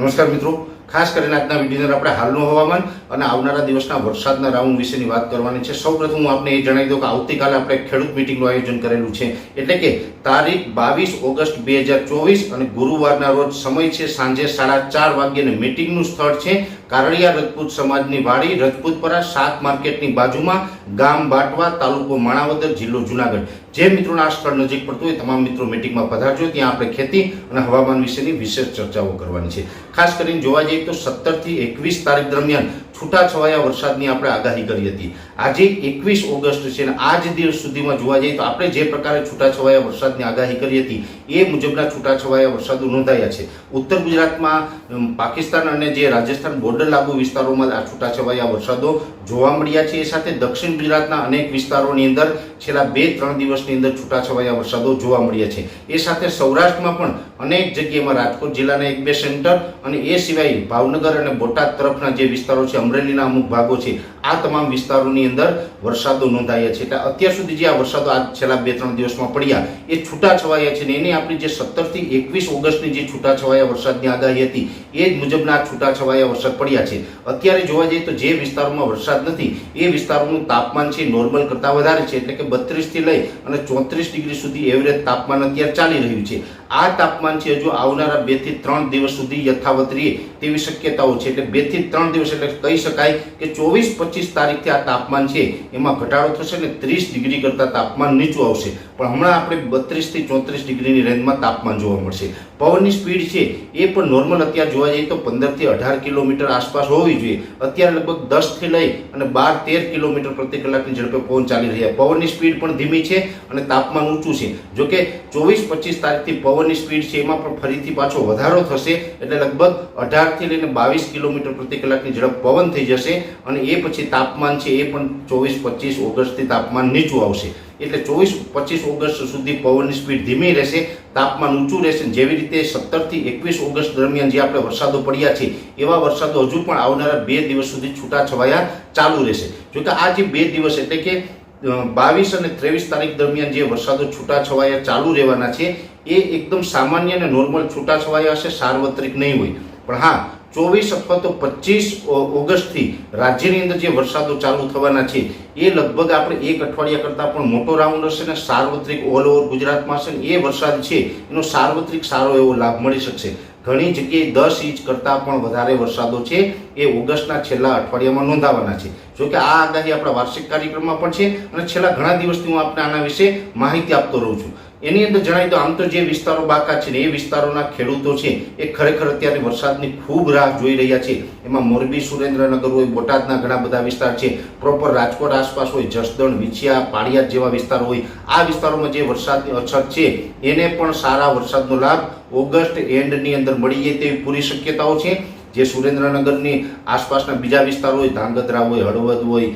નમસ્કાર મિત્રો. ખાસ કરીને આજના વિડીયોની આપણે હાલનું હવામાન અને આવનારા દિવસના વરસાદના રાઉન્ડ વિશેની વાત કરવાની છે. સૌપ્રથમ હું આપને એ જણાવી દઉં કે આવતીકાલે આપણે ખેડૂત મિટિંગનું આયોજન કરેલું છે. એટલે કે તારીખ બાવીસ ઓગસ્ટ બે હજાર ચોવીસ અને ગુરુવારના રોજ સમય છે સાંજે સાડા ચાર વાગ્યાને મિટિંગનું સ્થળ છે કારડિયા રજપૂત સમાજની વાડી રજપૂતપરા શાક માર્કેટની બાજુમાં ગામ બાટવા તાલુકો માણાવદર જિલ્લો જુનાગઢ. જે મિત્રોના આ સ્થળ નજીક પડતું હોય તમામ મિત્રો મિટિંગમાં પધારજો. ત્યાં આપણે ખેતી અને હવામાન વિશેની વિશેષ ચર્ચાઓ કરવાની છે. ખાસ કરીને જોવા જઈએ તો સત્તરથી એકવીસ તારીખ દરમિયાન છૂટાછવાયા વરસાદની આપણે આગાહી કરી હતી. આજે એકવીસ ઓગસ્ટ છે અને આજ દિવસ સુધીમાં જોવા જઈએ તો આપણે જે પ્રકારે છૂટાછવાયા વરસાદની આગાહી કરી હતી, એ મુજબના છૂટાછવાયા વરસાદો નોંધાયા છે. ઉત્તર ગુજરાતમાં પાકિસ્તાન અને જે રાજસ્થાન બોર્ડર લાગુ વિસ્તારોમાં આ છૂટાછવાયા વરસાદો જોવા મળ્યા છે. એ સાથે દક્ષિણ ગુજરાતના અનેક વિસ્તારોની અંદર છેલ્લા બે ત્રણ દિવસની અંદર છૂટાછવાયા વરસાદો જોવા મળ્યા છે. એ સાથે સૌરાષ્ટ્રમાં પણ અનેક જગ્યામાં રાજકોટ જિલ્લાના એક બે સેન્ટર અને એ સિવાય ભાવનગર અને બોટાદ તરફના જે વિસ્તારો છે, અમરેલીના અમુક ભાગો છે, આ તમામ વિસ્તારોની અંદર વરસાદો નોંધાયા છે. એટલે અત્યાર સુધી જે આ વરસાદો આ છેલ્લા બે ત્રણ દિવસમાં પડ્યા, એ છૂટાછવાયા છે ને એની આપણી જે સત્તરથી એકવીસ ઓગસ્ટની જે છૂટાછવાયા વરસાદની આગાહી હતી, એ જ મુજબના આ છૂટાછવાયા વરસાદ પડ્યા છે. અત્યારે જોવા જઈએ તો જે વિસ્તારોમાં વરસાદ નથી, એ વિસ્તારોનું તાપમાન છે નોર્મલ કરતાં વધારે છે. એટલે કે બત્રીસથી લઈ અને ચોત્રીસ ડિગ્રી સુધી એવરેજ તાપમાન અત્યારે ચાલી રહ્યું છે. આ તાપમાન છે હજુ આવનારા બેથી ત્રણ દિવસ સુધી યથાવત રહે તેવી શક્યતાઓ છે. એટલે બેથી ત્રણ દિવસ એટલે કહી શકાય કે ચોવીસ પચીસ તારીખથી આ તાપમાન છે. એમાં ઘટાડો થશે ને ત્રીસ ડિગ્રી કરતાં તાપમાન નીચું આવશે. પણ હમણાં આપણે બત્રીસથી ચોત્રીસ ડિગ્રીની રેન્જમાં તાપમાન જોવા મળશે. પવનની સ્પીડ છે એ પણ નોર્મલ અત્યારે જોવા જઈએ તો પંદરથી અઢાર કિલોમીટર આસપાસ હોવી જોઈએ. અત્યારે લગભગ દસથી લઈ અને બાર, તેર કિલોમીટર પ્રતિ કલાકની ઝડપે પવન ચાલી રહ્યા. પવનની સ્પીડ પણ ધીમી છે અને તાપમાન ઊંચું છે. જોકે ચોવીસ, પચીસ તારીખથી પવનની સ્પીડ છે એમાં પણ ફરીથી પાછો વધારો થશે એટલે લગભગ અઢારથી લઈને બાવીસ કિલોમીટર પ્રતિ કલાકની ઝડપ પવન થઈ જશે અને એ પછી તાપમાન છે એ પણ ચોવીસ, પચીસ ઓગસ્ટથી તાપમાન નીચું આવશે. એટલે ચોવીસ, પચીસ ઓગસ્ટ સુધી પવનની સ્પીડ ધીમી રહેશે, તાપમાન ઊંચું રહેશે જેવી રીતે સત્તરથી એકવીસ ઓગસ્ટ દરમિયાન જે આપણે વરસાદો પડ્યા છે, એવા વરસાદો હજુ પણ આવનારા બે દિવસ સુધી છૂટાછવાયા ચાલુ રહેશે. જોકે આ જે બે દિવસ એટલે કે બાવીસ અને ત્રેવીસ તારીખ દરમિયાન જે વરસાદો છૂટાછવાયા ચાલુ રહેવાના છે, એ એકદમ સામાન્ય અને નોર્મલ છૂટાછવાયા હશે, સાર્વત્રિક નહીં હોય. પણ હા ચોવીસ અથવા તો પચીસ ઓગસ્ટથી રાજ્યની અંદર જે વરસાદો ચાલુ થવાના છે, એ લગભગ આપણે એક અઠવાડિયા કરતાં પણ મોટો રાઉન્ડ હશે ને સાર્વત્રિક ઓલ ઓવર ગુજરાતમાં હશે ને એ વરસાદ છે, એનો સાર્વત્રિક સારો એવો લાભ મળી શકશે. ઘણી જગ્યાએ દસ ઇંચ કરતાં પણ વધારે વરસાદો છે, એ ઓગસ્ટના છેલ્લા અઠવાડિયામાં નોંધાવાના છે. જોકે આ આગાહી આપણા વાર્ષિક કાર્યક્રમમાં પણ છે, અને છેલ્લા ઘણા દિવસથી હું આપણે આના વિશે માહિતી આપતો રહું છું. એની અંદર જણાવી દો આમ તો જે વિસ્તારો બાકા છે એ વિસ્તારોના ખેડૂતો છે, એ ખરેખર અત્યારે વરસાદની ખૂબ રાહ જોઈ રહ્યા છે. એમાં મોરબી, સુરેન્દ્રનગર હોય, બોટાદના ઘણા બધા વિસ્તાર છે. પ્રોપર રાજકોટ આસપાસ હોય, જસદણ, વિછિયા પાળિયાદ જેવા વિસ્તારો હોય, આ વિસ્તારોમાં જે વરસાદની અછત છે, એને પણ સારા વરસાદનો લાભ ઓગસ્ટ એન્ડની અંદર મળી જાય તેવી પૂરી શક્યતાઓ છે. જે સુરેન્દ્રનગરની આસપાસના બીજા વિસ્તારો હોય, ધાંગધ્રા હોય, હળવદ હોય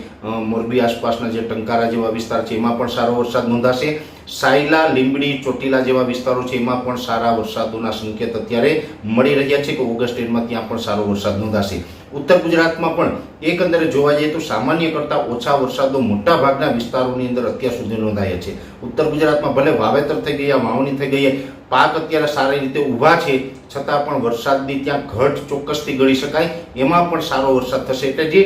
મોરબી આસપાસના જે ટંકારા જેવા વિસ્તાર છે, એમાં પણ સારો વરસાદ નોંધાશે. સાયલા, લીંબડી, ચોટીલા જેવા વિસ્તારો છે, એમાં પણ સારા વરસાદોના સંકેત અત્યારે મળી રહ્યા છે કે ઓગસ્ટ એન્ડમાં ત્યાં પણ સારો વરસાદ નોંધાશે. ઉત્તર ગુજરાતમાં પણ એકંદરે જોવા જઈએ તો સામાન્ય કરતાં ઓછા વરસાદો મોટા ભાગના વિસ્તારોની અંદર અત્યાર સુધી નોંધાયા છે. ઉત્તર ગુજરાતમાં ભલે વાવેતર થઈ ગયા વાવણી થઈ ગઈ, પાક અત્યારે સારી રીતે ઊભા છે, છતાં પણ વરસાદની ત્યાં ઘટ ચોક્કસથી ગણી શકાય, એમાં પણ સારો વરસાદ થશે. એટલે જે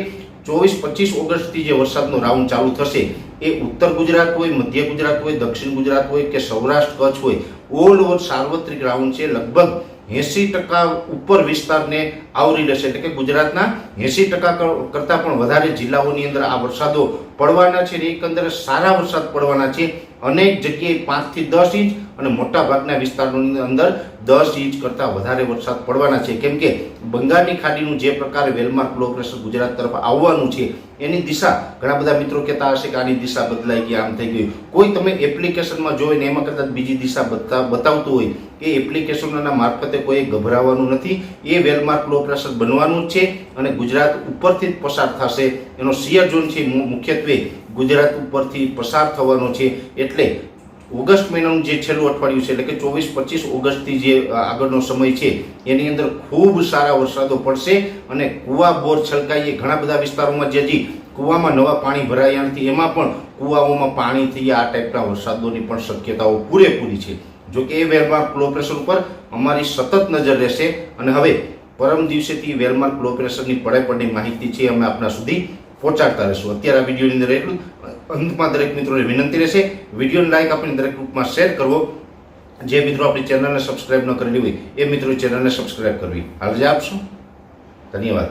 ચોવીસ, પચીસ ઓગસ્ટથી જે વરસાદનો રાઉન્ડ ચાલુ થશે, એ ઉત્તર ગુજરાત હોય, મધ્ય ગુજરાત હોય, દક્ષિણ ગુજરાત હોય કે સૌરાષ્ટ્ર કચ્છ હોય ઓલ ઓવર સાર્વત્રિક રાઉન્ડ છે, લગભગ એંસી ટકા ઉપર વિસ્તારને આવરી લેશે. એટલે કે ગુજરાતના એંસી ટકા કરતાં પણ વધારે જિલ્લાઓની અંદર આ વરસાદો પડવાના છે, ને એકંદરે સારા વરસાદ પડવાના છે. અનેક જગ્યાએ પાંચથી દસ ઇંચ અને મોટા ભાગના વિસ્તારોની અંદર દસ ઇંચ કરતાં વધારે વરસાદ પડવાના છે. કેમ કે બંગાળની ખાડીનું જે પ્રકારે વેલમાર્ક લો પ્રેશર ગુજરાત તરફ આવવાનું છે, એની દિશા ઘણા બધા મિત્રો કહેતા હશે કે આની દિશા બદલાઈ ગઈ, આમ થઈ ગઈ કોઈ તમે એપ્લિકેશનમાં જોઈને એમાં કદાચ બીજી દિશા બતા બતાવતું હોય, એ એપ્લિકેશનોના મારફતે કોઈ ગભરાવાનું નથી. એ વેલમાર્ક લો પ્રેશર બનવાનું છે અને ગુજરાત ઉપરથી જ પસાર થશે. એનો સિયર ઝોન છે મુ- મુખ્યત્વે ગુજરાત ઉપરથી પસાર થવાનો છે. એટલે ઓગસ્ટ મહિનાનું જે છેલ્લું અઠવાડિયું છે, એટલે કે ચોવીસ પચીસ ઓગસ્ટથી જે આગળનો સમય છે, એની અંદર ખૂબ સારા વરસાદો પડશે અને કુવા બોર છલકાઈએ ઘણા બધા વિસ્તારોમાં જે હજી કૂવામાં નવા પાણી ભરાયા નથી. એમાં પણ કૂવાઓમાં પાણી થઈ આ ટાઈપના વરસાદોની પણ શક્યતાઓ પૂરેપૂરી છે. જો કે એ વેલમાર્ક ફ્લો ઉપર અમારી સતત નજર રહેશે અને હવે પરમ દિવસેથી વેલમાર્ક બ્લો પ્રેશરની પડે પડની માહિતી છે અમે આપના સુધી પહોંચાડતા રહેશું. અત્યારે આ વિડીયોની અંદર એટલું અંતમાં દરેક મિત્રોને વિનંતી રહેશે, વિડીયોને લાઈક આપીને દરેક ગ્રુપમાં શેર કરવો. જે મિત્રો આપણી ચેનલને સબસ્ક્રાઈબ ન કરેલી હોય, એ મિત્રો ચેનલને સબસ્ક્રાઈબ કરવી. હાલ જે આપશું. ધન્યવાદ.